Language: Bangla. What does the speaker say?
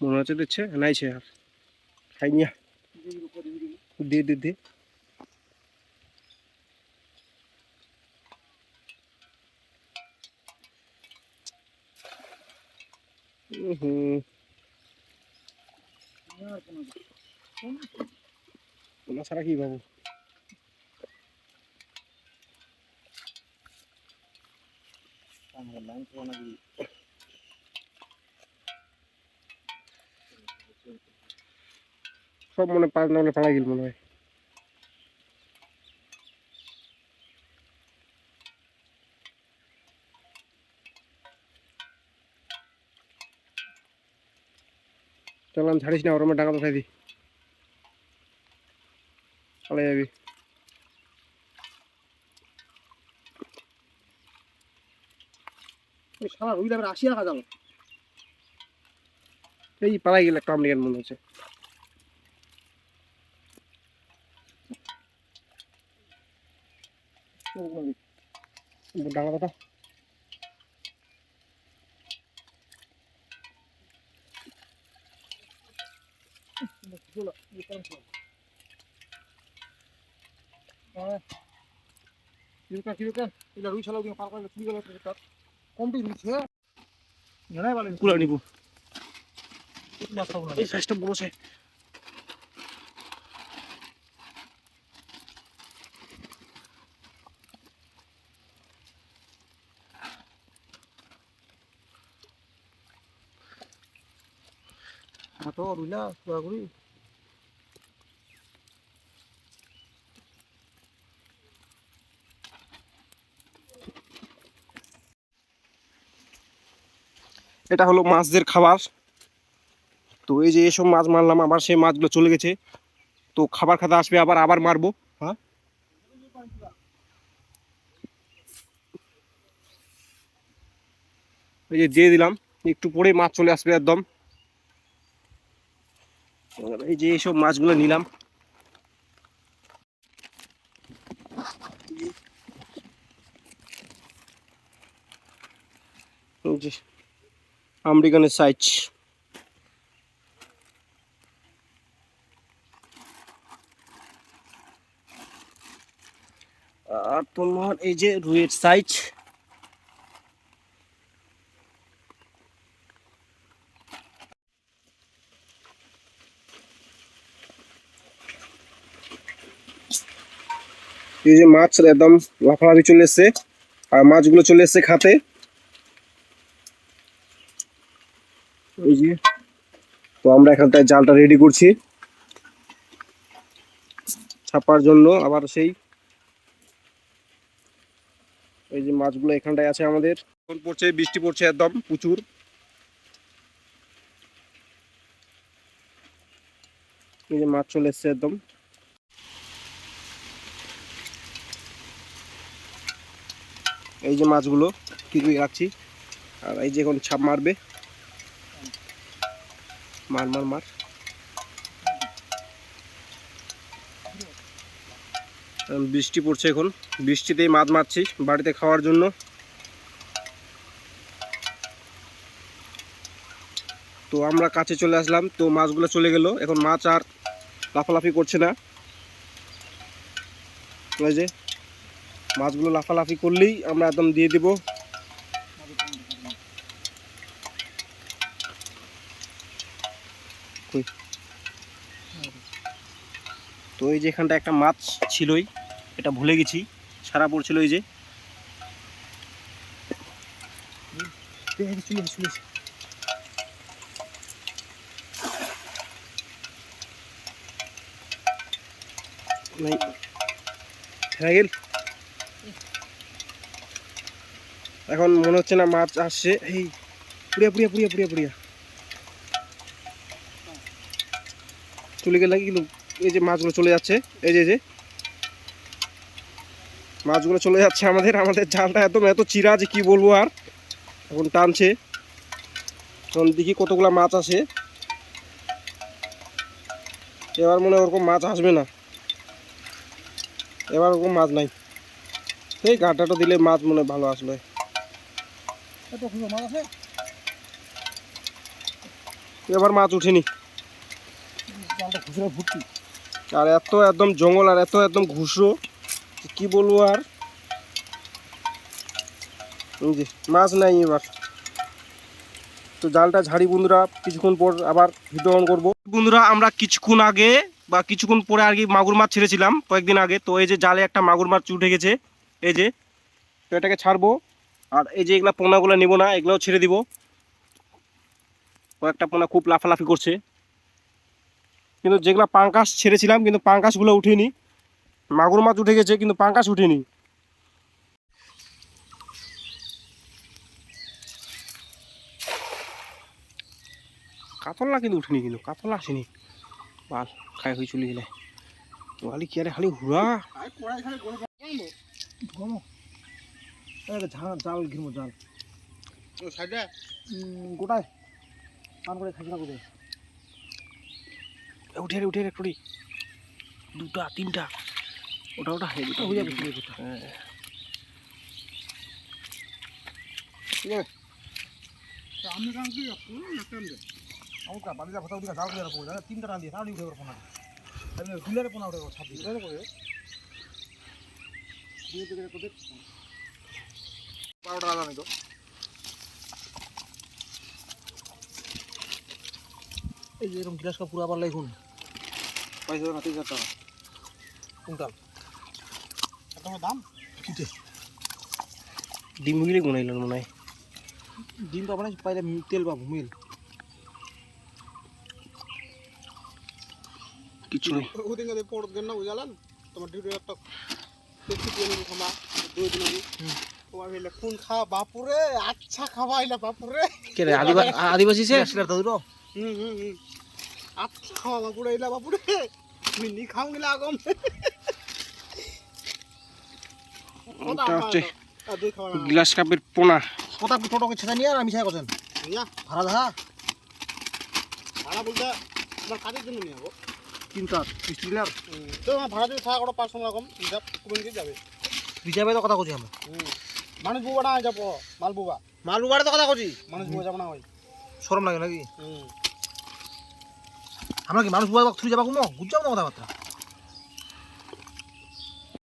মনে হচ্ছে দিচ্ছে নাইছে আর। আর। দিয়ে দিয়ে দিয়ে হুম ওনা ছাড়া কি পাবো? সব মনে পাঁচ নামলে পাড়া গেল মনে হয়। চললাম ছাড়িস না ওরমের টাকা খাই দি। চলে যাবি। সারা রুই আশি টাকা যাবে এই পাড়ায় গেলে একটা আমেরিকান মনে হচ্ছে ডাঙা কথা কিরকা কিরকা এটা রুই ছালাও পার করে তার কমটি রুইছে জানাই বলেন কুলা নিবো। এই সাইজটা বড় এটা হলো মাছদের খাবার। তো এই যে এসব মাছ মারলাম, আবার সেই মাছগুলো চলে গেছে। তো খাবার খাতে আসবে, আবার আবার মারবো হ্যাঁ? এই যে দিয়ে দিলাম, একটু পরে মাছ চলে আসবে একদম। এই যে এইসব মাছগুলো নিলাম। আমেরিকানের সাইজ আর তোমার এই যে রুইয়ের সাইজ এই যে মাছ একদম লাফালাফি চলে এসছে, আর মাছগুলো চলে এসছে খাতে। এই যে, তো আমরা এখানটায় জালটা রেডি করছি। ছাপার জন্য আবার সেই এই যে মাছগুলো এখানটায় আছে আমাদের। এখন পড়ছে, বৃষ্টি পড়ছে একদম, প্রচুর। এই যে মাছ চলে এসছে একদম। এই যে মাছগুলো, কি করে রাখছি? আর এই যে এখন ছাপ মারবে। মার মার মার। বৃষ্টি পড়ছে এখন। বৃষ্টিতেই মাছ মারছি বাড়িতে খাওয়ার জন্য। তো আমরা কাছে চলে আসলাম, তো মাছগুলো চলে গেল। এখন মাছ আর লাফালাফি করছে না। ওই যে, মাছগুলো লাফালাফি করলেই আমরা একদম দিয়ে দিব। তো এই যে এখানটা একটা মাছ ছিলই। এটা ভুলে গেছি, সারা পড়ছিল এই যে। এখন মনে হচ্ছে না মাছ আসছে। এই, পুড়িয়া পুড়িয়া পুড়িয়া পুড়িয়া পুড়িয়া। চলে গেলে এই যে মাছগুলো চলে যাচ্ছে। এই যে এই যে। মাছগুলো চলে যাচ্ছে আমাদের আমাদের জালটা একদম এত চিরা যে কী বলব আর? এখন টানছে। এখন দেখি কতগুলা মাছ আসে এবার মনে ওরকম মাছ আসবে না। এবার ওরকম মাছ নাই। এই গাটাটা দিলে মাছ মনে ভালো আসবে। এবার মাছ উঠেনি আর এত একদম জঙ্গল আর এত একদম ঘুষরো। কি বলব আর? মাছ নাই এবার। তো জালটা ঝাড়ি বন্ধুরা, কিছুক্ষণ পর আবার ভিডিও অন করব। বন্ধুরা, আমরা কিছুক্ষণ আগে বা কিছুক্ষণ পরে আর কি মাগুর মাছ ছেড়েছিলাম কয়েকদিন আগে। তো এই যে জালে একটা মাগুর মাছ উঠে গেছে, এই যে, তো এটাকে ছাড়বো। আর এই যে এগুলা পোনাগুলো নেব না, এগুলোও ছেড়ে দিব। কয়েকটা পোনা খুব লাফালাফি করছে। কিন্তু যেগুলো পাঙ্কাস ছেড়েছিলাম, কিন্তু পাঙ্কাসগুলো উঠেনি। মাগুর মাছ উঠে গেছে কিন্তু পাঙ্কাস উঠেনি। কাতলা কিন্তু উঠেনি কিন্তু কাতলা আসেনি। বাল খাই হয়ে চলে গেলে। বালি কি আরে খালি হুড়া। গম জাল ঘিরবো জাল গোটায়। পান করে খাইছিলা কোথায়? উঠে রে উঠে রে একটু দুটা তিনটা। ওটা ওটা হ্যাঁ দুটা বুঝে গেছি, হ্যাঁ আমি কাম কি কোন নাকাম দে আমার কা বালিটা ফটা উঠে জাল করে জানা? তিনটা টান দিয়ে তাহলে উঠে না তাহলে পোনা করে দিয়ে করে তো? এই যে এরকম গ্লাস কাপ পুরো আবার লাইকুন পয়সা না তিন হাজার টাকা। কুইন্টাল এত দাম? কিটে ডিম গুলি বানাইলেন মনে হয়? ডিম পাবো না পাইলে তেল পাবো মিল। কিছু নেই। ওদিন গেলে পড় দেন না বুঝালেন? তোমার ডিউটি একটা দেখছি দিয়ে নেব খামা দুই দিন তোমার হইলে কোন খাওয়া বাপুরে আচ্ছা খাওয়া হইলে বাপুরে। কে রে আদিবাসী সে? সিলার তো দিলো হুম হুম হুম। আচ্ছা খাওয়া বাপুরে হইলে বাপুরে। খাও গেলে আগম। ওটা হচ্ছে গ্লাস কাপের পোনা। কথা টোটোকে নিয়ে আর আমি করছেন? ভাড়া দেখা ভাড়া বলতে কাজের জন্য নিয়ে যাব। তিনটা স্টিলার তো ভাড়া দিয়ে থাকা করে পাঁচশো রকম হিসাব কুবেন কি যাবে। রিজার্ভে তো কথা কছি আমরা। মানুষ বুবা না যাব মাল বুবা। মাল উবারে তো কথা কছি মানুষ বুবা যাব না ওই সরম লাগে নাকি? আমরা কি মানুষ বুবা থুই যাবা কুমো বুঝ যাব না কথাবার্তা?